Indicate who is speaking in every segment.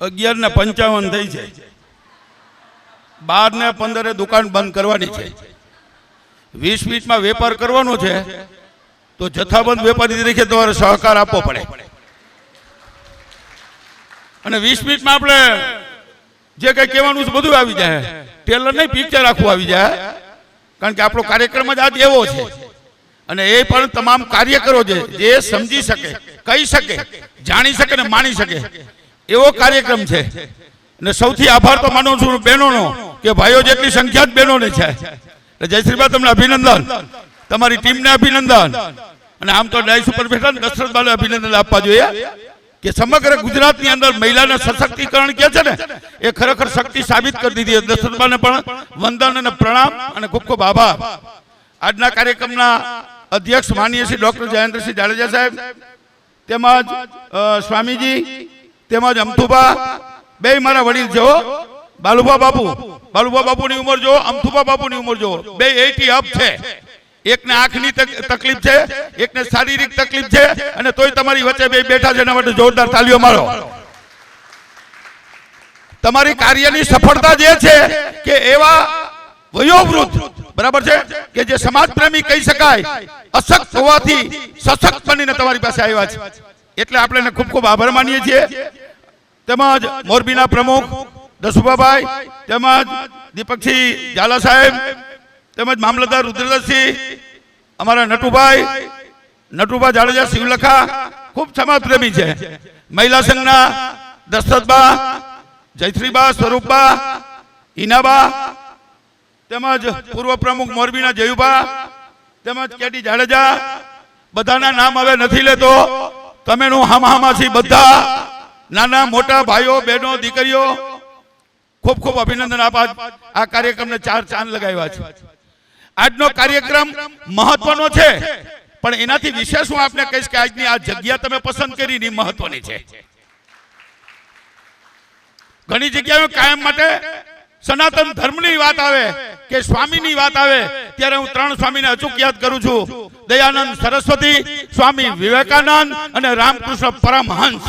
Speaker 1: અગિયાર ને પંચાવન થઈ છે બાર ને પંદરે દુકાન બંધ કરવાની છે. વીસ મિનિટમાં વેપાર કરવાનો છે, તો જથ્થાબંધ વેપારી તરીકે તમારે સહકાર આપવો પડે. અને વીસ મિનિટમાં આપણે જે કંઈ કહેવાનું છે બધું આવી જાય. ટેલર નહીં પિક્ચર આખું આવી જાય. કારણ કે આપણો કાર્યક્રમ જ આજ એવો છે. અને એ પણ તમામ કાર્યકરો છે જે સમજી શકે, કહી શકે, જાણી શકે ને માણી શકે. એવો કાર્યક્રમ છે. અને સૌથી આભાર તો માનું છું બહેનોનો, કે ભાઈઓ જેટલી સંખ્યા જ બહેનોને છે. એટલે જયશ્રીબા, તમને અભિનંદન. તમારી ટીમને અભિનંદન. અને આમ તો ડાઈસ ઉપર બેઠા ને દશરથબાને અભિનંદન આપવા જોઈએ. કે સમગ્ર ગુજરાતની અંદર મહિલાના સશક્તિકરણ કે છે ને, એ ખરેખર શક્તિ સાબિત કરી દીધી. દશરથભાઈને પણ વંદન અને પ્રણામ અને ખૂબ ખૂબ આભાર. આજના કાર્યક્રમના અધ્યક્ષ માનીય શ્રી ડોક્ટર જયેન્દ્રસિંહ જાડેજા સાહેબ, તેમજ સ્વામીજી તેમજ અમથુભા બે મારા વડીલ છે બાલુભા બાપુ. બાલુભા બાપુની ઉંમર જો અમથુભા બાપુની ઉંમર જો બે એટી અપ છે. એકને આંખની તકલીફ છે, એકને શારીરિક તકલીફ છે, અને તોય તમારી વચ્ચે બે બેઠા છે, એના માટે જોરદાર તાલીઓ મારો. તમારી કાર્યની સફળતા જે છે કે એવા વયોવૃદ્ધ, બરાબર છે, કે જે સમાજ પ્રેમી કહી શકાય, અશક્ત હોવાથી સશક્ત બનીને તમારી પાસે આવ્યા છે. એટલે આપણે ખૂબ ખૂબ આભાર માનીએ છીએ. તેમજ મોરબીના પ્રમુખ દસુભાભાઈ, તેમજ દીપકસિંહ ઝાલા સાહેબ, તેમજ મામલતદાર રુદ્રદસિંહ અમારા નટુભાઈ, નટુભા જાડેજા શિવલખા ખૂબ સમાજ પ્રેમી છે. મહિલા સંઘના દશરથબા, જયશ્રીબા, સ્વરૂપબા, હિનાબા, તેમજ પૂર્વ પ્રમુખ મોરબીના જયુબા તેમજ કેટી જાડેજા, બધાના નામ હવે નથી લેતો. તમે નું હામા હામાથી બધા નાના મોટા ભાઈઓ, બહેનો, દીકરીઓ, ખૂબ ખૂબ અભિનંદન આપા આ કાર્યક્રમને ચાર ચાંદ લગાવ્યા છે. આજનો કાર્યક્રમ મહત્વનો છે, પણ એનાથી વિશેષ હું આપને કહીશ કે આજની આ જગ્યા તમે પસંદ કરી ની મહત્વની છે. ઘણી જગ્યાએ કાયમ માટે સનાતન ધર્મની વાત આવે કે સ્વામીની વાત આવે, ત્યારે હું ત્રણ સ્વામીને અચૂક યાદ કરું છું. દયાનંદ સરસ્વતી, સ્વામી વિવેકાનંદ અને રામકૃષ્ણ પરમહંસ.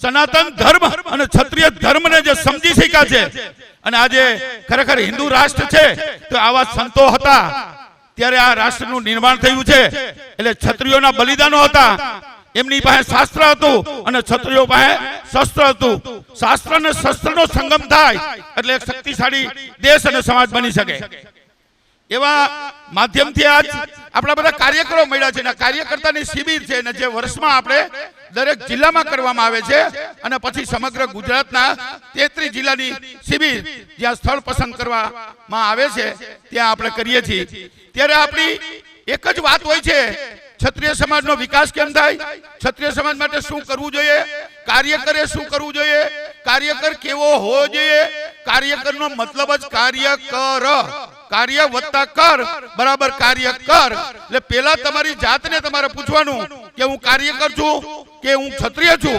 Speaker 1: સનાતન ધર્મ અને ક્ષત્રિય ધર્મને જે સમજી શક્યા છે, અને આજે ખરેખર હિન્દુ રાષ્ટ્ર છે, તો આવા સંતો હતા, ત્યારે આ રાષ્ટ્રનું નિર્માણ થયું છે, એટલે ક્ષત્રિયોના બલિદાનો હતા એમની પાસે શાસ્ત્ર હતું અને ક્ષત્રિયો પાસે શસ્ત્ર હતું. શાસ્ત્ર અને શસ્ત્રનો સંગમ થાય એટલે એક શક્તિશાળી દેશ અને સમાજ બની શકે. એવા માધ્યમથી આજ આપણા બધા કાર્યકરો મળ્યા છે કાર્યકર્તાની શિબિર છે અને જે વર્ષમાં આપણે દરેક જિલ્લામાં કરવામાં આવે છે અને પછી સમગ્ર ગુજરાતના તેત્રીસ જિલ્લાની શિબિર જ્યાં સ્થળ પસંદ કરવામાં આવે છે ત્યાં આપણે કરીએ છીએ. ત્યારે આપણી એક જ વાત હોય છે ક્ષત્રિય સમાજનો વિકાસ કેમ થાય? ક્ષત્રિય સમાજ માટે શું કરવું જોઈએ? કાર્યકરે શું કરવું જોઈએ? કાર્યકર કેવો હોવો જોઈએ? કાર્યકરનો મતલબ જ કાર્ય કર કાર્ય વત્તા કર બરાબર કાર્ય કર એટલે પેલા તમારી જાતને તમારે પૂછવાનું કે હું કાર્યકર છું કે હું ક્ષત્રિય છું?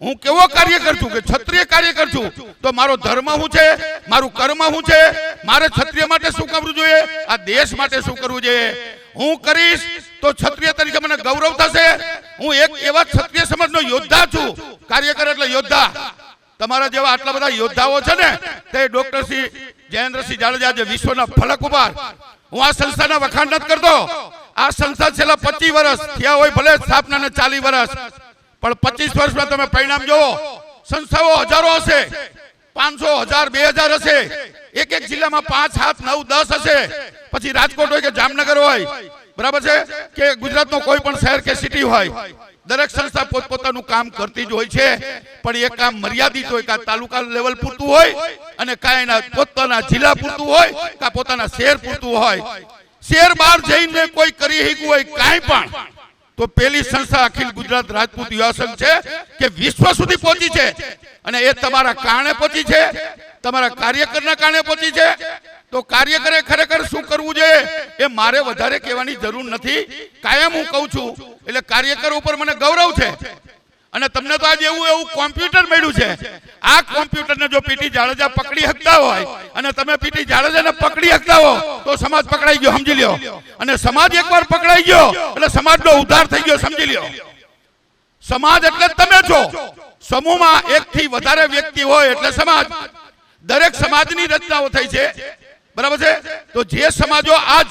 Speaker 1: હું કેવો કાર્યકર છું કે ક્ષત્રિય કાર્યકર છું? તો મારો ધર્મ શું છે? મારું કર્મ શું છે? મારે ક્ષત્રિય માટે શું કરવું જોઈએ? આ દેશ માટે શું કરવું જોઈએ? હું કરીશ તો ક્ષત્રિય તરીકે મને ગૌરવ થશે. હું એક એવા ક્ષત્રિય સમાજનો યોદ્ધા છું. કાર્યકર એટલે યોદ્ધા. તમારા જેવા આટલા બધા યોદ્ધાઓ છે ને, તે ડોક્ટર શ્રી જયેન્દ્રસિંહ જાડેજા જે વિશ્વના ફલક ઉપર. હું આ સંસ્થાના વખાણ નથી કરતો. આ સંસ્થા છેલ્લા પચીસ વર્ષ થયા હોય ભલે સ્થાપનાને ચાલીસ વર્ષ. પણ પચીસ વર્ષમાં તમે પરિણામ જોવો સંસ્થાઓ હજારો હશે. પાંચસો હજાર, બે હજાર હશે. એક એક જિલ્લામાં પાંચ, સાત, નવ, દસ હશે. પછી રાજકોટ હોય કે જામનગર હોય, બરાબર છે? કે ગુજરાતનો કોઈ પણ શહેર કે સિટી હોય, દરેક સંસ્થા પોતપોતાનું કામ કરતી જ હોય છે. પણ એ કામ મર્યાદિત હોય કાં તાલુકા લેવલ પૂરતું હોય અને કાં પોતાના જિલ્લા પૂરતું હોય કાં પોતાના શહેર પૂરતું હોય. શહેર બહાર જઈને કોઈ કરી શક્યું હોય કાંઈ પણ. તો પેલી સંસ્થા અખિલ ગુજરાત રાજપૂત યુવા સંઘ છે કે વિશ્વ સુધી પહોંચી છે. અને એ તમારા કારણે પહોંચી છે. તમારા કાર્યકરના કારણે પહોંચી છે. તો કાર્યકરે ખરેખર શું કરવું જોઈએ? એ મારે વધારે કહેવાની જરૂર નથી. કાયમ હું કહું છું. એટલે કાર્યકર ઉપર મને ગૌરવ છે. અને તમને તો આજે એવું એવું કોમ્પ્યુટર મળ્યું છે. આ કોમ્પ્યુટરને જો પીટી જાડેજા પકડી શકતા હોય, અને તમે પીટી જાડેજાને પકડી શકતા હો, તો સમાજ પકડાઈ ગયો, સમજી લ્યો. અને સમાજ એકવાર પકડાઈ ગયો, એટલે સમાજનો ઉદ્ધાર થઈ ગયો, સમજી લ્યો. સમાજ એટલે તમે છો. સમૂહમાં એક થી વધારે વ્યક્તિ હોય એટલે સમાજ. દરેક સમાજની રચનાઓ થઈ છે. બરાબર છે? તો જે સમાજો આજ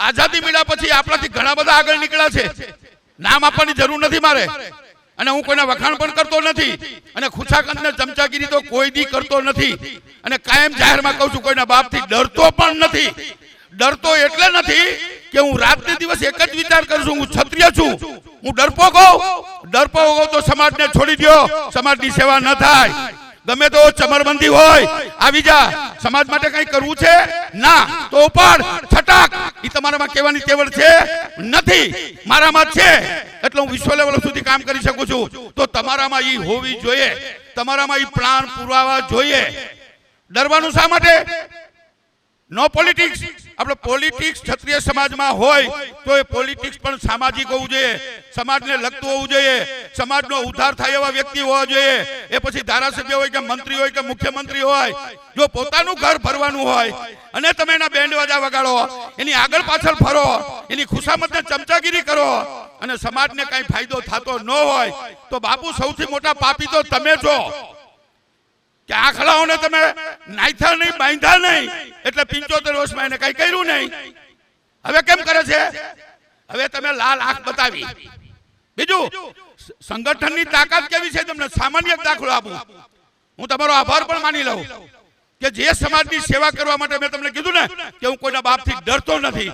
Speaker 1: આઝાદી મળ્યા પછી આપણાથી ઘણા બધા આગળ નીકળ્યા છે. નામ આપવાની જરૂર નથી મારે. અને હું કોઈના વખાણ પણ કરતો નથી. અને ખુશાકંદ ને ચમચાગીરી તો કોઈ દી કરતો નથી. અને કાયમ જાહેરમાં કહું છું, કોઈના બાપથી ડરતો પણ નથી. ડરતો એટલે નથી કે હું રાતને દિવસ એક જ વિચાર કરું છું, હું ક્ષત્રિય છું. હું ડરપો કહું ડરપો કહું તો સમાજને છોડી દ્યો. સમાજની સેવા ન થાય. ગમે તો ચમરબંધી હોય, આવી જા. સમાજ માટે કઈ કરવું છે? ના. તો પણ છટાક. એ તમારામાં કહેવાની તેવડ છે? નથી. મારામાં છે. એટલે હું વિશ્વ લેવલ સુધી કામ કરી શકું છું. તો તમારામાં એ હોવી જોઈએ. તમારામાં એ પ્લાન પુરાવા જોઈએ. ડરવાનું શા માટે? નો પોલિટિક્સ આપણે પોલિટિક્સ ક્ષત્રિય સમાજમાં હોય, તો એ પોલિટિક્સ પણ સામાજિક હોવું જોઈએ. સમાજને લગતું હોવું જોઈએ. સમાજનો ઉદ્ધાર થાય એવા વ્યક્તિ હોવા જોઈએ. એ પછી ધારાસભ્ય હોય કે મંત્રી હોય કે મુખ્યમંત્રી હોય, જો પોતાનું ઘર ભરવાનું હોય અને તમે એના બેન્ડ વાજા વગાડો, એની આગળ પાછળ ફરો, એની ખુશામતને ચમચાગીરી કરો અને સમાજને કઈ ફાયદો થતો ન હોય, તો બાપુ સૌથી મોટા પાપી તો તમે છો. કે આખલાઓને તમે નાખ્યા નહીં બાંધ્યા નહીં. એટલે પિંચોતેર વર્ષમાં એને કઈ કર્યું નહીં. હવે કેમ કરે છે? હવે તમે લાલ આંખ બતાવી. બીજું સંગઠનની તાકાત કેવી છે? તમને સામાન્ય દાખલો આપું. હું તમારો આભાર પણ માની લઉં કે જે સમાજની સેવા કરવા માટે મેં તમને કીધું ને કે હું કોઈના બાપથી ડરતો નથી.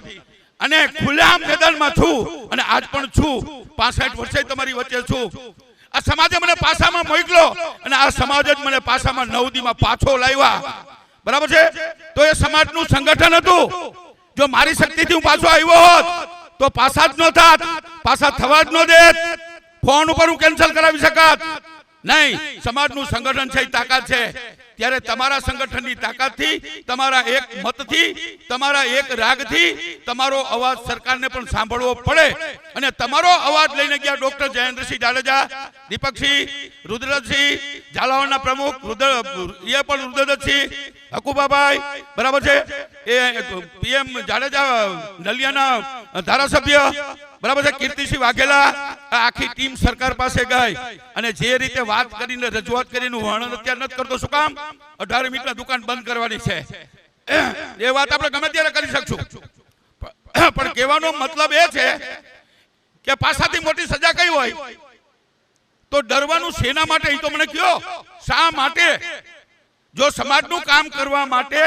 Speaker 1: અને ખુલ્લા મેદાનમાં છું અને આજ પણ છું. પાસઠ વર્ષે તમારી વચ્ચે છું. આ સમાજે મને પાસામાં મોકલો. અને આ સમાજ જ મને પાસામાં નવદીમાં પાછો લાવ્યા. બરાબર છે? તો એ સમાજનું સંગઠન હતું. જો મારી શક્તિથી હું પાછો આવ્યો હોત, તો પાસા જ ન થાત. પાસા થવા જ ન દેત. ફોન ઉપર હું કેન્સલ કરાવી શકાત. નહીં, સમાજનું સંગઠન છે, એ તાકાત છે. ત્યારે તમારા સંગઠનની તાકાતથી, તમારા એક મતથી, તમારા એક રાગથી તમારો અવાજ સરકારને પણ સાંભળવો પડે. અને તમારો અવાજ લઈને ગયા ડોક્ટર જયેન્દ્રસિંહ જાડેજા, દીપકસિંહ, રુદ્રસિંહ, ઝાલાવાડના પ્રમુખ, રુદ્ર, એ પણ રુદ્રદત્તસિંહ હકુબાભાઈ બરાબર છે? એ પીએમ જાડેજા, નલિયાના ધારાસભ્ય, બરાબર છે? કીર્તિસિંહ વાઘેલા આખી ટીમ સરકાર પાસે ગઈ અને જે રીતે વાત કરીને, રજૂઆત કરીને વર્ણન અત્યારે નથી કરતો, શું કામ? અઢાર મિનિટમાં દુકાન બંધ કરવાની છે. એ વાત આપણે ગમે ત્યારે કરી શકશું. પણ- કહેવાનો મતલબ એ છે કે પાછાથી મોટી સજા કઈ હોય? તો ડરવાનું શેના માટે? એ તો મને કયો. શા માટે? જો સમાજનું કામ કરવા માટે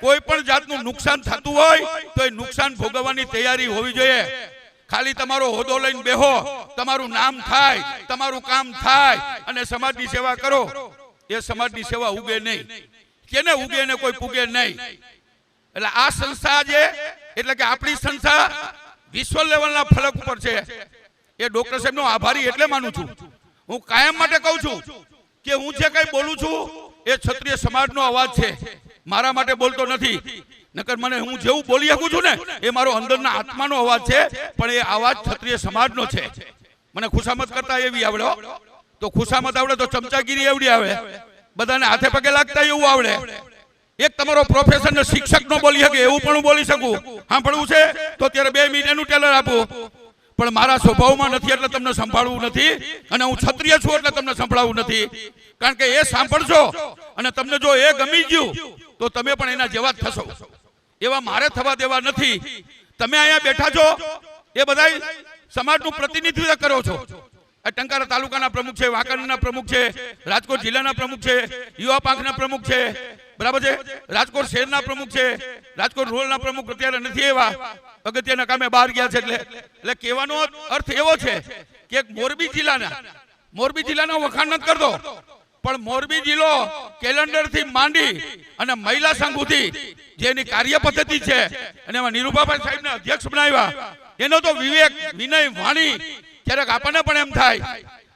Speaker 1: કોઈ પણ જાતનું નુકસાન થતું હોય, તો એ નુકસાન ભોગવવાની તૈયારી હોવી જોઈએ. ખાલી તમારો હોદો લઈને બેહો, તમારું નામ થાય, તમારું કામ થાય અને સમાજની સેવા કરો. એ સમાજની સેવા ઉગે નહીં. કેને ઉગે ને કોઈ પૂગે નહીં? એટલે આ સંસ્થા જે, એટલે કે આપણી સંસ્થા વિશ્વ લેવલના ફલક ઉપર છે. એ ડોક્ટર સાહેબનો આભારી એટલે માનું છું. હું કાયમ માટે કહું છું કે હું જે કઈ બોલું છું એ ક્ષત્રિય સમાજનો અવાજ છે. મારા માટે બોલતો નથી. નકર મને હું જેવું બોલી શકું છું ને, એ મારો અંદરના આત્માનો અવાજ છે, પણ એ અવાજ ક્ષત્રિય સમાજનો છે. મને ખુશામત કરતા એવી આવડો તો ખુશામત આવડે તો ચમચાગીરી એવડી આવે. બધાને હાથે પગે લાગતા એવું આવડે. એક તમારો પ્રોફેસર શિક્ષક નો બોલી શકે, એવું પણ હું બોલી શકું. સાંભળવું છે? તો ત્યારે બે મિનિટ એનું ટેલર આપું. પણ મારા સ્વભાવમાં નથી એટલે તમને સંભાળવું નથી અને હું ક્ષત્રિય છું એટલે તમને સંભળાવું નથી. કારણ કે એ સાંભળશો અને તમને જો એ ગમી ગયું, તો તમે પણ એના જેવા જ થશો. એવા મારે થવા દેવા નથી. તમે અહીંયા બેઠા છો, એ બધા સમાજનું પ્રતિનિધિત્વ કરો છો. ટંકારા તાલુકાના પ્રમુખ છે, વાંકાનેરના પ્રમુખ છે, રાજકોટ જિલ્લાના પ્રમુખ છે, યુવા પાંખના પ્રમુખ છે. બરાબર છે? રાજકોટ શહેરના પ્રમુખ છે, રાજકોટ રૂરલના પ્રમુખ અત્યારે નથી એવા. અગત્યના કામે બહાર ગયા છે એટલે એટલે કહેવાનો અર્થ એવો છે કે મોરબી જિલ્લાના, મોરબી જિલ્લાનો વખાણ નથી કરતો. પણ મોરબી જિલ્લો કેલેન્ડરથી માંડી અને મહિલા સંઘથી જેની કાર્ય પદ્ધતિ છે, અને એમાં નિરૂપાભાઈ સાહેબને અધ્યક્ષ બનાવ્યા. એનો તો વિવેક, વિનય વાણી ક્યારેક આપણને પણ એમ થાય.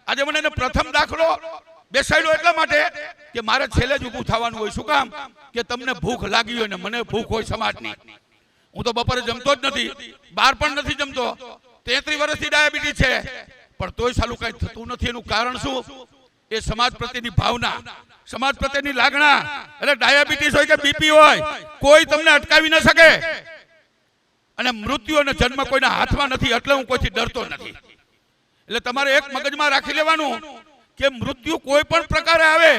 Speaker 1: આજે મને એને પ્રથમ દાખલો બેસાડ્યો એટલા માટે કે મારે છેલ્લે જ ઊભું થવાનું હોય. શું કામ? કે તમને ભૂખ લાગી હોય ને મને ભૂખ હોય સમાજની. હું તો બપોરે જમતો જ નથી. બહાર પણ નથી જમતો. તેત્રીસ વર્ષથી ડાયાબિટીસ છે. પણ તોય સાલું કઈ થતું નથી. એનું કારણ શું? એ સમાજ પ્રત્યેની ભાવના. સમાજ પ્રત્યેની લાગણા. એટલે ડાયાબિટીસ હોય કે બીપી હોય, કોઈ તમને અટકાવી ન શકે. અને મૃત્યુ અને જન્મ કોઈના હાથમાં નથી. એટલે હું કોઈથી ડરતો નથી. એટલે તમારે એક મગજમાં રાખી લેવાનું કે મૃત્યુ કોઈ પણ પ્રકારે આવે,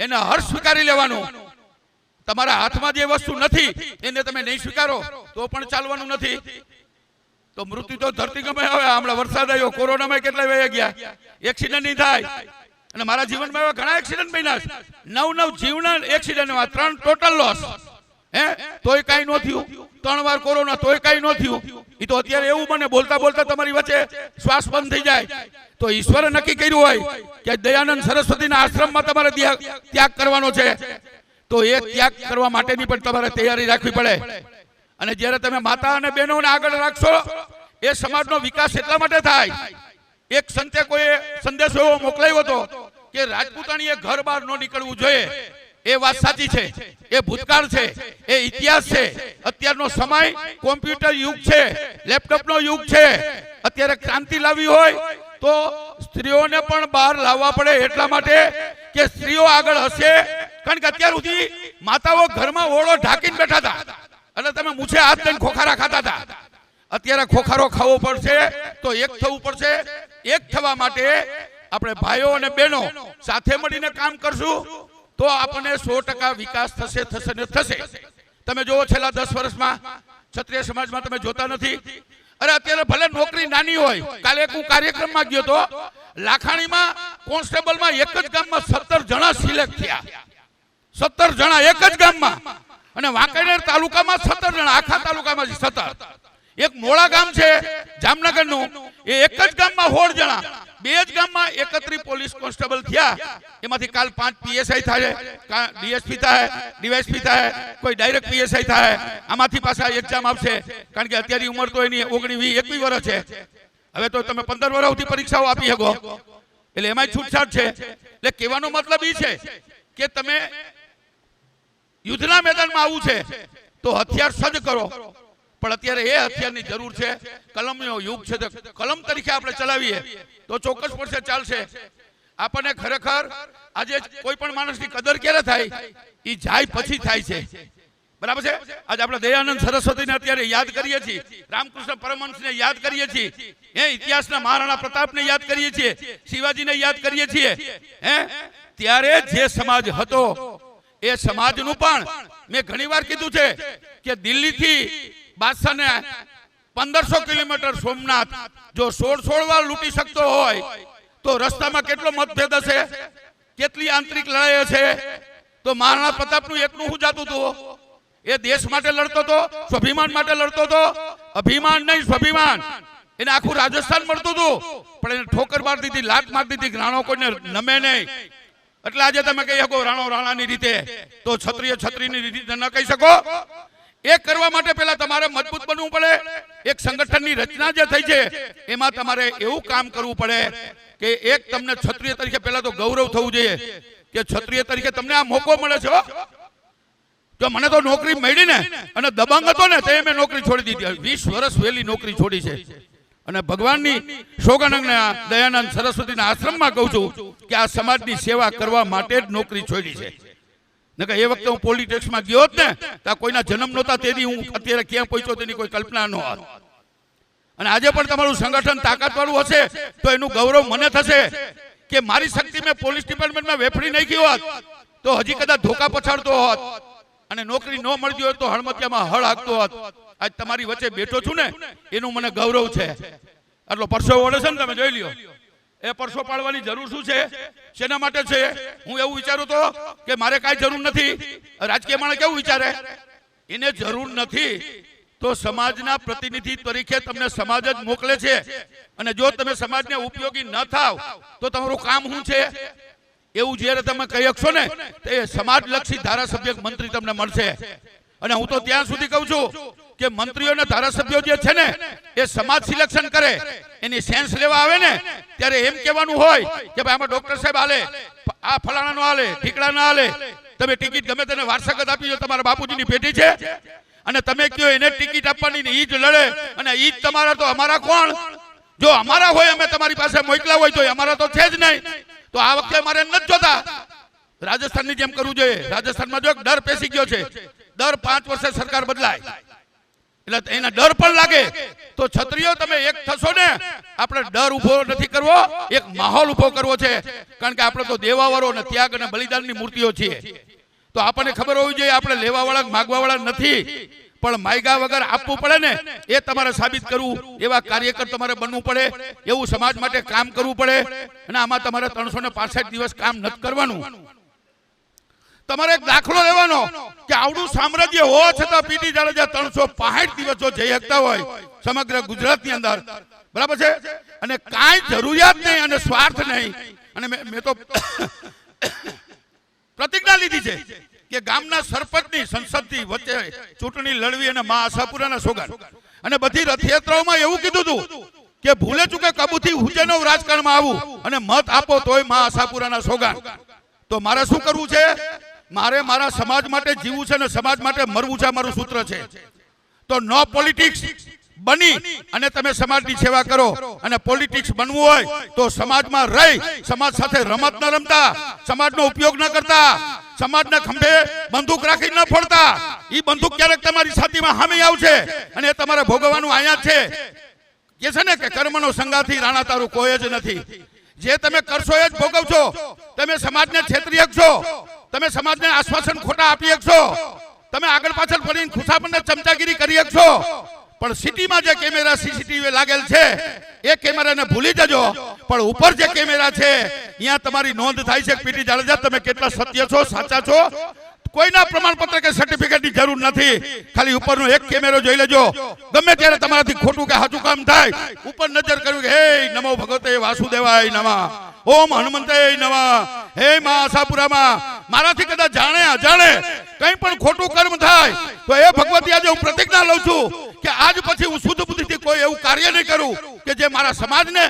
Speaker 1: એને હર્ષ સ્વીકારી લેવાનું. તમારા હાથમાં જે વસ્તુ નથી, એને તમે નહીં સ્વીકારો, તો પણ ચાલવાનું નથી. તો મૃત્યુ તો ધરતી ગમે હવે હમણાં વરસાદ આવ્યો, કોરોનામાં કેટલા વયા ગયા? એક્સિડન્ટ નહીં થાય. અને મારા જીવનમાં એવા ઘણા એક્સિડન્ટ બન્યા નવ નવ જીવના એક્સિડન્ટમાં ત્રણ ટોટલ લોસ હે? તોય કાંઈ ન થયું. ત્રણ વાર કોરોના, તોય કાંઈ ન થયું. એ તો અત્યારે એવું બને બોલતા બોલતા તમારી વચ્ચે શ્વાસ બંધ થઈ જાય. તો ઈશ્વરે નક્કી કર્યું હોય કે દયાનંદ સરસ્વતીના આશ્રમમાં તમારે ત્યાગ કરવાનો છે. તો એ ત્યાગ કરવા માટેની પણ તમારે તૈયારી રાખવી પડે. અને જ્યારે તમે માતા અને બહેનોને આગળ રાખશો, એ સમાજનો વિકાસ એટલા માટે થાય. એક સંતે કોઈએ સંદેશો એવો મોકલાયો હતો કે રાજપૂતાણીએ ઘર બહાર ન નીકળવું જોઈએ. એ વાત સાચી છે. એ ભૂતકાળ છે. એ ઇતિહાસ છે. અત્યારનો સમય કોમ્પ્યુટર યુગ છે. લેપટોપનો યુગ છે. અત્યારે ક્રાંતિ લાવવી હોય તો સ્ત્રીઓને પણ બહાર લાવવા પડે એટલા માટે કે સ્ત્રીઓ આગળ હશે. કારણ કે અત્યાર સુધી માતાઓ ઘરમાં ઓળો ઢાંકીને બેઠા હતા. અને તમે મૂછે હાથ લઈને ખોખારા ખાતા હતા. અત્યારે ખોખારો ખાવો પડશે તો એક થવું પડશે. એક થવા માટે આપણે ભાઈઓ અને બહેનો સાથે મળીને કામ કરશું. તો આપણને સો ટકા વિકાસ થશે થશે ને થશે. તમે જુઓ છેલ્લા દસ વર્ષમાં ક્ષત્રિય સમાજમાં તમે જોતા નથી. અરે અત્યારે ભલે નોકરી નાની હોય, કાલે હું કાર્યક્રમમાં ગયો તો લાખાણીમાં કોન્સ્ટેબલમાં એક જ ગામમાં સત્તર જણા સિલેક્ટ થયા. સત્તર જણા એક જ ગામમાં. અને વાંકાનેર તાલુકામાં સત્તર જણા, આખા તાલુકામાં સત્તર. એક મોળા ગામ છે, જામનગરનું. એ એક જ ગામમાં હોળ જણા. બે જ ગામમાં એકત્રીસ પોલીસ કોન્સ્ટેબલ થયા. એમાંથી કાલ પાંચ પીએસઆઈ થાય ડીએસપી થાય, ડીવાયસપી થાય, કોઈ ડાયરેક્ટ પીએસઆઈ થાય. આમાંથી પાછા એક્ઝામ આવશે કારણ કે અત્યારની ઉંમર તો એની ઓગણી વીસ એકવીસ વર્ષ છે. હવે તો તમે પંદર વર્ષથી પરીક્ષાઓ આપી શકો. એટલે એમાં છૂટછાટ છે. એટલે કહેવાનો મતલબ એ છે કે તમે યુદ્ધના મેદાનમાં આવું છે, તો હથિયાર સજ્જ કરો. પણ અત્યારે એ હથિયારની જરૂર છે. કલમનો યુગ છે કલમ તરીકે આપણે ચલાવીએ. તો ચોક્કસ પડશે ચાલશે. આપણને ખરેખર આજે કોઈ પણ માણસની કદર ક્યારે થાય? એ જાય પછી થાય છે. બરાબર છે? આજે આપણે દયાનંદ સરસ્વતીને અત્યારે યાદ કરીએ છીએ. રામકૃષ્ણ પરમહંસને યાદ કરીએ છીએ. એ ઇતિહાસના મહારાણા પ્રતાપને યાદ કરીએ છીએ. શિવાજીને યાદ કરીએ છીએ. હે, ત્યારે જે સમાજ હતો, એ સમાજનું પણ મેં ઘણીવાર કીધું છે કે દિલ્હીથી બાદશાહને પંદરસો કિલોમીટર સોમનાથ જો સોળ સોળ વાર લૂંટી શકતો હોય, તો રસ્તામાં કેટલો મતભેદ હશે? કેટલી આંતરિક લડાઈ હશે? તો મહારાણા પ્રતાપનું એકનું હું જાતું હતું? એ દેશ માટે લડતો હતો, સ્વાભિમાન માટે લડતો હતો? અભિમાન નહીં, સ્વાભિમાન. એને આખું રાજસ્થાન મળતું હતું. પણ એને ઠોકર મારી દીધી, લાત મારી દીધી રાણો કોઈને નમે નહીં. એટલે આજે તમે કહી શકો, રાણો રાણાની રીતે. તો ક્ષત્રિય છત્રીની રીતે ન કહી શકો. એ કરવા માટે પહેલા તમારે મજબૂત બનવું પડે. એક સંગઠનની રચના જે થઈ છે, એમાં તમારે એવું કામ કરવું પડે કે એક તમને ક્ષત્રિય તરીકે પહેલા તો ગૌરવ થવું જોઈએ, કે ક્ષત્રિય તરીકે તમને આ મોકો મળે છે. જો મને તો નોકરી મળી ને અને દબંગ હતો ને, તે મેં નોકરી છોડી દીધી. વીસ વર્ષ વહેલી નોકરી છોડી છે. અને ભગવાનની સોગનંગને દયાનંદ સરસ્વતીના આશ્રમમાં કહું છું કે આ સમાજની સેવા કરવા માટે જ નોકરી છોડી છે. નકર એ વખતે હું પોલિટિક્સમાં ગયો જ ને, તો કોઈના જન્મ નહોતા, તેથી હું અત્યારે ક્યાં પહોંચ્યો તેની કોઈ કલ્પના ન હોત. અને આજે પણ તમારું સંગઠન તાકાતવાળું હશે, તો એનું ગૌરવ મને થશે કે મારી શક્તિ મેં પોલીસ ડિપાર્ટમેન્ટમાં વેફડી નાખી હોત, તો હજી કદાચ ધોકા પછાડતો હોત અને નોકરી ન મળતી હોય તો હળમતિયામાં હળ હાકતો હોત. આજ તમારી વચ્ચે બેઠો છું ને, એનું મને ગૌરવ છે. આટલો પરસો ઓળે છે ને તમે જોઈ લ્યો. એ પરસો પાડવાની જરૂર શું છે? શેના માટે છે? હું એવું વિચારું તો કે મારે કાંઈ જરૂર નથી. રાજકીય માણસ કેવું વિચારે? એને જરૂર નથી. તો સમાજના પ્રતિનિધિ તરીકે તમને સમાજ જ મોકલે છે. અને જો તમે સમાજને ઉપયોગી ન થાવ, તો તમારું કામ શું છે? એવું જ્યારે તમે કહી શકશો ને, તો સમાજલક્ષી ધારાસભ્ય મંત્રી તમને મળશે. અને હું તો ત્યાં સુધી કહું છું કે મંત્રીઓ અને ધારાસભ્યો જે છે ને, એ સમાજ સિલેક્શન કરે. એની સેન્સ લેવા આવે ને, ત્યારે એમ કહેવાનું હોય કે ભાઈ આમાં ડોક્ટર સાહેબ હાલે, આ ફલાણા નો હાલે ઠીકડા ના હાલે. તમે ટિકિટ ગમે તેને વારસાગત આપી દો, તમારા બાપુજીની પેઢી છે. અને તમે કયો એને ટિકિટ આપવાની ને જ લડે. અને ઈ જ તમારા તો અમારા કોણ? જો અમારા હોય, અમે તમારી પાસે મોકલા હોય, તો અમારા તો છે જ નહીં. તો આ વખતે અમારે નથી જોતા. રાજસ્થાનની જેમ કરવું જોઈએ. રાજસ્થાનમાં જો ડર પેસી ગયો છે. દર પાંચ વર્ષે સરકાર બદલાય. એટલે એના ડર પણ લાગે. તો છત્રીઓ, તમે એક થશો ને, આપણે ડર ઊભો નથી કરવો, એક માહોલ ઊભો કરવો છે. કારણ કે આપણે તો દેવાવાળો અને ત્યાગ અને બલિદાનની મૂર્તિઓ છીએ. તો આપણને ખબર હોવી જોઈએ, આપણે લેવાવાળા માગવાવાળા નથી. પણ માયગા વગર આપવું પડે ને, એ તમારે સાબિત કરવું. એવા કાર્યકર તમારે બનવું પડે. એવું સમાજ માટે કામ કરવું પડે. અને આમાં તમારે ત્રણસો દિવસ કામ નથી કરવાનું. તમારે એક દાખલો લેવાનો કે આવડું સામ્રાજ્ય હોવા છતાં પીટી જાડેજા ત્રણસો પાસઠ દિવસ જઈ શકતા હોય સમગ્ર ગુજરાતની અંદર. બરાબર છે? અને કાંઈ જરૂરિયાત નહીં અને સ્વાર્થ નહીં. અને મેં તો પ્રતિજ્ઞા લીધી છે કે ગામના સરપંચની સંસદની વચ્ચે ચૂંટણી લડવી અને મા આશાપુરાના સોગાન અને બધી રથયાત્રાઓમાં એવું કીધું હતું કે ભૂલે ચૂકે કબૂથી હુજેનો રાજકારણમાં આવું અને મત આપો તોય મા આશાપુરાના સોગાન તો મારે શું કરવું છે? મારે મારા સમાજ માટે જીવવું છે અને સમાજ માટે મરવું છે મારું સૂત્ર છે. તો નો પોલિટિક્સ બની અને તમે સમાજની સેવા કરો અને પોલિટિક્સ બનવું હોય તો સમાજમાં રહી, સમાજ સાથે રમત ન રમતા, સમાજનો ઉપયોગ ન કરતા, સમાજના ખંભે બંદૂક રાખી ન ફોડતા. એ બંદૂક ક્યારેક તમારી છાતીમાં હામી આવશે અને તમારે ભોગવવાનું અહીંયા છે. કે છે ને કે કર્મનો સંગાથી રાણા તારું કોઈ જ નથી. જે તમે કરશો એ જ ભોગવશો. તમે સમાજને છેતરી શકશો. તમે સમાજને આશ્વાસન ખોટા આપી શકશો તમે આગળ પાછળ ફરીને ખુશાબંને ચમચાગીરી કરી શકશો પણ સિટીમાં જે કેમેરા સીસીટીવી લાગેલ છે, એ કેમેરાને ભૂલી જજો. પણ ઉપર જે કેમેરા છે અહીંયા તમારી નોંધ થાય છે પીટી જાડેજા, તમે કેટલા સત્ય છો, સાચા છો? કોઈના પ્રમાણપત્ર કે સર્ટિફિકેટની જરૂર નથી. ખાલી ઉપરનો એક કેમેરો જોઈ લેજો. ગમે ત્યારે તમારાથી ખોટું કે સાચું કામ થાય, ઉપર નજર કર્યું કે, હે નમો ભગવતે વાસુદેવાય નમઃ. ઓમ હનુમંતે નવા હે મા આશાપુરામાં, મારાથી કદાચ જાણે, અજાણે, કંઈ પણ ખોટું કર્મ થાય, તો એ ભગવતી આજે હું પ્રતિજ્ઞા લઉં છું કે આજ પછી હું શુદ્ધ બુદ્ધિથી કોઈ એવું કાર્ય નહીં કરું કે જે મારા સમાજને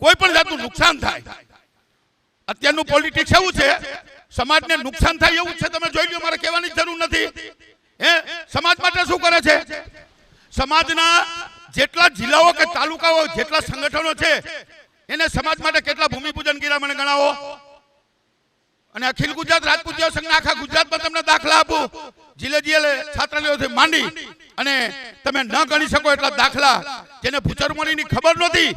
Speaker 1: કોઈ પણ જાતનું નુકસાન થાય. અત્યારનું પોલિટિક્સ એવું છે, સમાજને નુકસાન થાય એવું છે, તમે જોઈ લો, મારે કહેવાની જરૂર નથી. હે, સમાજ માટે શું કરે છે? સમાજના જેટલા જિલ્લાઓ કે તાલુકાઓ, જેટલા સંગઠનો છે, એને સમાજ માટે કેટલા ગણાવો અને અખિલ ગુજરાત રાજપૂત સંઘના આખા ગુજરાતમાં તમને દાખલા આપું. જિલ્લે જિલ્લે છાત્રાલયોથી માંડી અને તમે ન ગણી શકો એટલા દાખલા. જેને ભૂચરમણીની ખબર નહોતી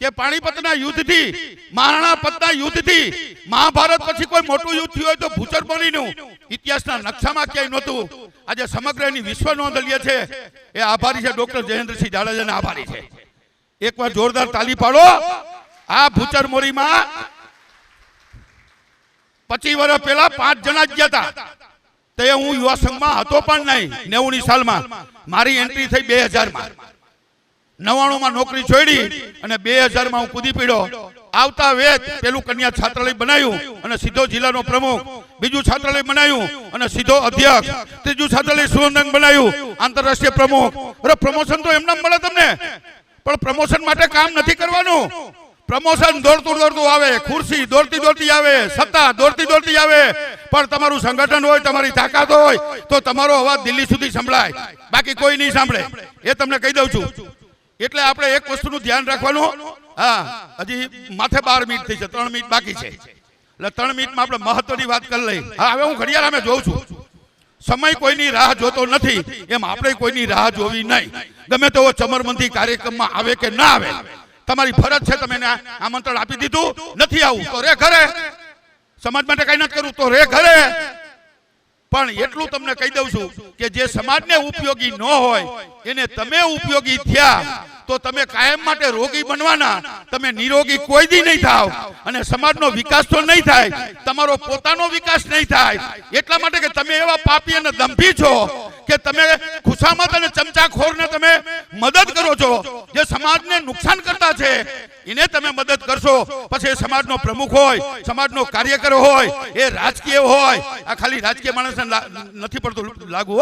Speaker 1: કે પાણીપતના યુદ્ધથી, મહારાણા યુદ્ધથી, મહાભારત પછી કોઈ મોટું યુદ્ધ થયું હોય તો ભૂચરમણીનું ઇતિહાસના નકશામાં ક્યાંય નહોતું. આજે સમગ્ર એની વિશ્વ નોંધ લે છે. એ આભારી છે ડોક્ટર જયેન્દ્રસિંહ જાડેજાને આભારી છે. એકવાર જોરદાર તાલી પાડો. આ ભૂચરમોરીમાં પચીસ વર્ષ પહેલા પાંચ જણા જ ગયા હતા. તે હું યુવા સંઘમાં હતો પણ નહીં નેવું ની સાલમાં. મારી એન્ટ્રી થઈ બે હજારમાં. નવાણું નોકરી છોડી અને બે હજારમાં હું કૂદી પડ્યો. આવતા વેત પેલું કન્યા છાત્રાલય બનાવ્યું અને સીધો જિલ્લાનો પ્રમુખ, બીજું છાત્રાલય બનાવ્યું અને સીધો અધ્યક્ષ, ત્રીજું છાત્રાલય સુવર્ણંગ બનાવ્યું, આંતરરાષ્ટ્રીય પ્રમુખ. પ્રમોશન તો એમને મળે તમને. પણ પ્રમોશન માટે કામ નથી કરવાનું. પ્રમોશન દોડતું દોડતું આવે, ખુરશી દોડતી દોડતી આવે, સત્તા દોડતી દોડતી આવે. પણ તમારું સંગઠન હોય, તમારી તાકાત હોય, તો તમારો અવાજ દિલ્હી સુધી સંભળાય. બાકી કોઈ નહીં સાંભળે. એ તમને કહી દઉં છું. એટલે આપણે એક વસ્તુનું ધ્યાન રાખવાનું. હા, હજી માથે બાર મિનિટ થઈ છે, ત્રણ મિનિટ બાકી છે. એટલે ત્રણ મિનિટમાં આપણે મહત્વની વાત કરી લઈ હા, હવે હું ઘડિયાળ અમે જોઉં છું. સમય કોઈની રાહ જોતો નથી. એમ આપણે કોઈની રાહ જોવી નહીં. ગમે તેવો ચમરબંધી કાર્યક્રમમાં આવે કે ના આવે. તમારી ફરજ છે, તમે આમંત્રણ આપી દીધું, નથી આવું, તો રે ઘરે. સમાજ માટે કઈ નથી કરવું તો રે ઘરે. પણ એટલું તમને કહી દઉં છું કે જે સમાજને ઉપયોગી ન હોય, એને તમે ઉપયોગી થયા, તો તમે કાયમ માટે રોગી બનવાના. તમે નિરોગી કોઈ દી નહીં થાવ અને સમાજનો વિકાસ તો નહીં થાય, તમારો પોતાનો વિકાસ નહીં થાય. એટલા માટે કે તમે એવા પાપી અને દંભી છો કે તમે ખુશામત અને ચમચાખોરને તમે મદદ કરો છો જે સમાજને નુકસાન કરતા છે. એને તમે મદદ કરશો. પછી સમાજનો પ્રમુખ હોય, સમાજનો કાર્યકર હોય, એ રાજકીય હોય. આ ખાલી રાજકીય માણસને નથી પડતું લાગુ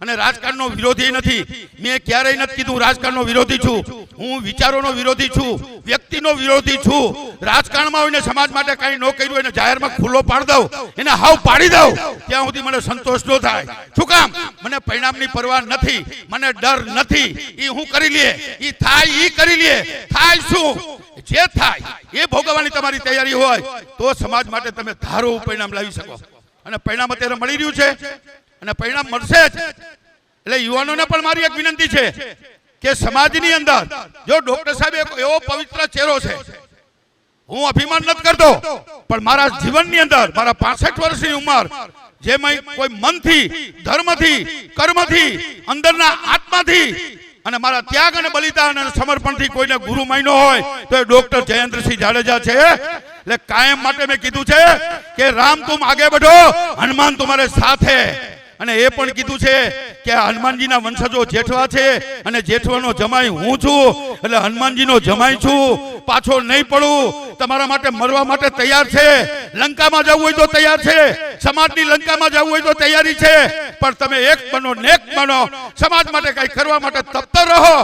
Speaker 1: અને રાજકારણનો વિરોધી નથી. મેં ક્યારેય નથી કીધું રાજકારણનો વિરોધી છું. હું વિચારોનો વિરોધી છું. વ્યક્તિનો વિરોધી છું. રાજકારણમાં હોય સમાજ માટે કાંઈ ન કર્યું એને જાહેરમાં ખુલ્લો પાડી દઉં. એને હાવ પાડી દઉં. ત્યાં સુધી મને સંતોષ ન થાય. શું કામ? મને પરિણામની પરવા નથી. મને ડર નથી. એ હું કરી લઈએ એ થાય એ કરી લઈએ થાય શું? જે થાય એ ભોગવવાની તમારી તૈયારી હોય, તો સમાજ માટે તમે ધારો પરિણામ લાવી શકો. અને પરિણામ અત્યારે મળી રહ્યું છે. અને પરિણામ મળશે જ. એટલે યુવાનોને પણ મારી એક વિનંતી છે કે સમાજની અંદર જો ડોક્ટર સાહેબ એવો પવિત્ર ચહેરો છે, હું અભિમાન નથી કરતો, પણ મારા જીવનની અંદર, મારા પાસઠ વર્ષની ઉંમર જે મેં કોઈ મનથી, ધર્મથી, કર્મથી, અંદરના આત્માથી અને મારા ત્યાગ અને બલિદાન અને સમર્પણથી કોઈને ગુરુ માન્યો હોય, તો એ ડોક્ટર જયેન્દ્રસિંહ જાડેજા છે. એટલે કાયમ માટે મેં કીધું છે કે રામ તું આગે બઢો હનુમાન તમારે સાથે. અને એ પણ કીધું છે કે હનુમાનજીના વંશજો જેઠવા છે અને જેઠવાનો જમાઈ હું છું, એટલે હનુમાનજીનો જમાઈ છું. પાછો નહીં પડું. તમારા માટે મરવા માટે તૈયાર છે. લંકામાં જવું હોય તો તૈયાર છે. સમાજની લંકામાં જવું હોય તો તૈયારી છે. પણ તમે એક બનો નેક બનો. સમાજ માટે કઈ કરવા માટે તત્પર રહો.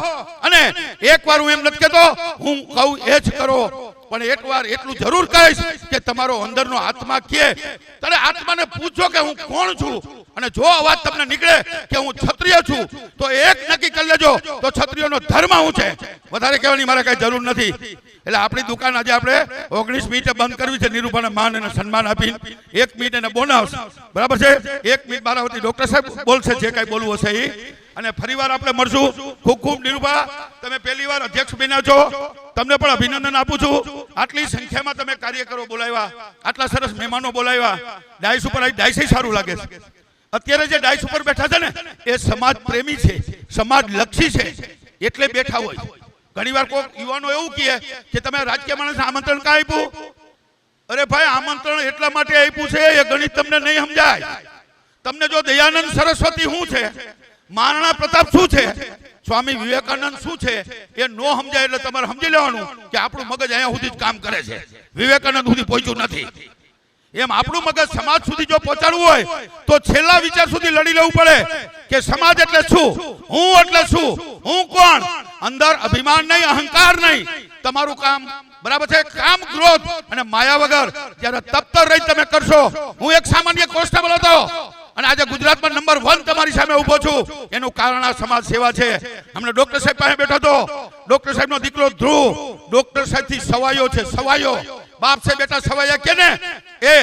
Speaker 1: અને એકવાર હું એમ નથી કહેતો, હું કહું એ જ કરો. પણ એકવાર એટલું જરૂર કહીશ કે તમારો અંદરનો આત્મા કે. તારે આત્માને પૂછો કે હું કોણ છું? અને જો અવાજ તમને નીકળે કે હું ક્ષત્રિય છું, તો એક નક્કી કરી લેજો, તો ક્ષત્રિયનો ધર્મ હું છે? વધારે કહેવાની મારે કઈ જરૂર નથી. એટલે આપણી દુકાન આજે આપણે ઓગણીસ મિનિટે બંધ કરવી છે, નિરૂપણ માન અને સન્માન આપી એક મિનિટ એને બોનાવશે બરાબર છે? એક મિનિટ મારા વતી ડોક્ટર સાહેબ બોલશે, જે કાંઈ બોલવું હશે એ અને ફરીવાર આપણે મળશું. ખૂબ ખૂબ નિરૂપા, તમે પહેલી વાર અધ્યક્ષ બન્યા છો. તમને પણ અભિનંદન આપું છું. આટલી સંખ્યામાં તમે કાર્યકરો બોલાવ્યા, આટલા સરસ મહેમાનો બોલાવ્યા. ડાયસ ઉપર આવી ડાયસ સારું લાગે છે. અત્યારે જે ડાયસ ઉપર બેઠા છે ને, એ સમાજ પ્રેમી છે, સમાજ લક્ષી છે, એટલે બેઠા હોય. ઘણીવાર કોઈ યુવાનો એવું કહે કે તમે રાજકીય માણસ આમંત્રણ કાં આપ્યું? અરે ભાઈ, આમંત્રણ એટલા માટે આપ્યું છે, એ ગણિત તમને નહીં સમજાય. તમને જો દયાનંદ સરસ્વતી શું છે? મહારાણા પ્રતાપ શું છે? સ્વામી વિવેકાનંદ શું છે? એ નો સમજાય એટલે તમારે સમજી લેવાનું કે આપણું મગજ અહીંયા સુધી જ કામ કરે છે. વિવેકાનંદ સુધી પહોંચ્યું નથી. એમ આપણું મગજ સમાજ સુધી જો પહોંચાડવું હોય, તો છેલ્લા વિચાર સુધી લડી લેવું પડે. કે સમાજ એટલે શું? હું એટલે શું? હું કોણ? અંદર અભિમાન નહીં, અહંકાર નહીં. તમારું કામ બરાબર છે? કામ ક્રોધ અને માયા વગર. જ્યારે તપ્તર રહી તમે કરશો, હું એક સામાન્ય કોન્સ્ટેબલ હતો. અને આજે ગુજરાતમાં નંબર વન તમારી સામે ઊભો છું. એનું કારણ આ સમાજ સેવા છે. હમણાં ડોક્ટર સાહેબ પાસે બેઠો હતો. ડોક્ટર સાહેબનો દીકરો ધ્રુવ. ડોક્ટર સાહેબથી સવાયો છે, સવાયો. બાપ છે બેટા સવાયા કે ને એ,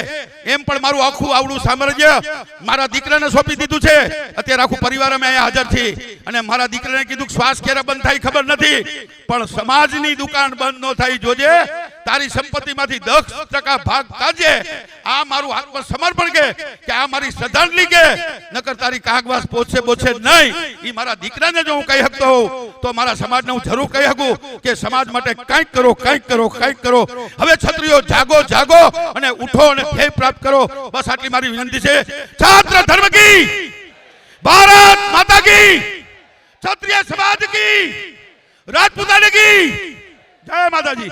Speaker 1: એમ પણ મારું આખું આવડું સામ્રાજ્ય મારા દીકરાને સોંપી દીધું છે. અત્યારે આખું પરિવાર અમે અહીંયા હાજર છે અને મારા દીકરાને કીધું શ્વાસ ક્યારે બંધ થાય ખબર નથી. પણ સમાજની દુકાન બંધ ન થાય જોજે. તારી સંપત્તિમાંથી દસ ટકા ભાગ કાઢજે આ મારું આત્મસમર્પણ કે આ મારી શ્રદ્ધાંજલિ કે. નકર તારી કાગવાસ પહોંચે પહોંચે નહીં. એ મારા દીકરાને જો હું કહી શકતો હોઉં, તો મારા સમાજને હું જરૂર કહી શકું કે સમાજ માટે કંઈક કરો કંઈક કરો કંઈક કરો. હવે છત્રીઓ, જાગો જાગો અને ઉઠો અને ધ્યેય પ્રાપ્ત કરો. બસ આટલી મારી વિનંતી છે. છાત્ર ધર્મ કી, ભારત માતા કી, ક્ષત્રિય સમાજ કી, રાજપૂતાને કી. જય માતાજી.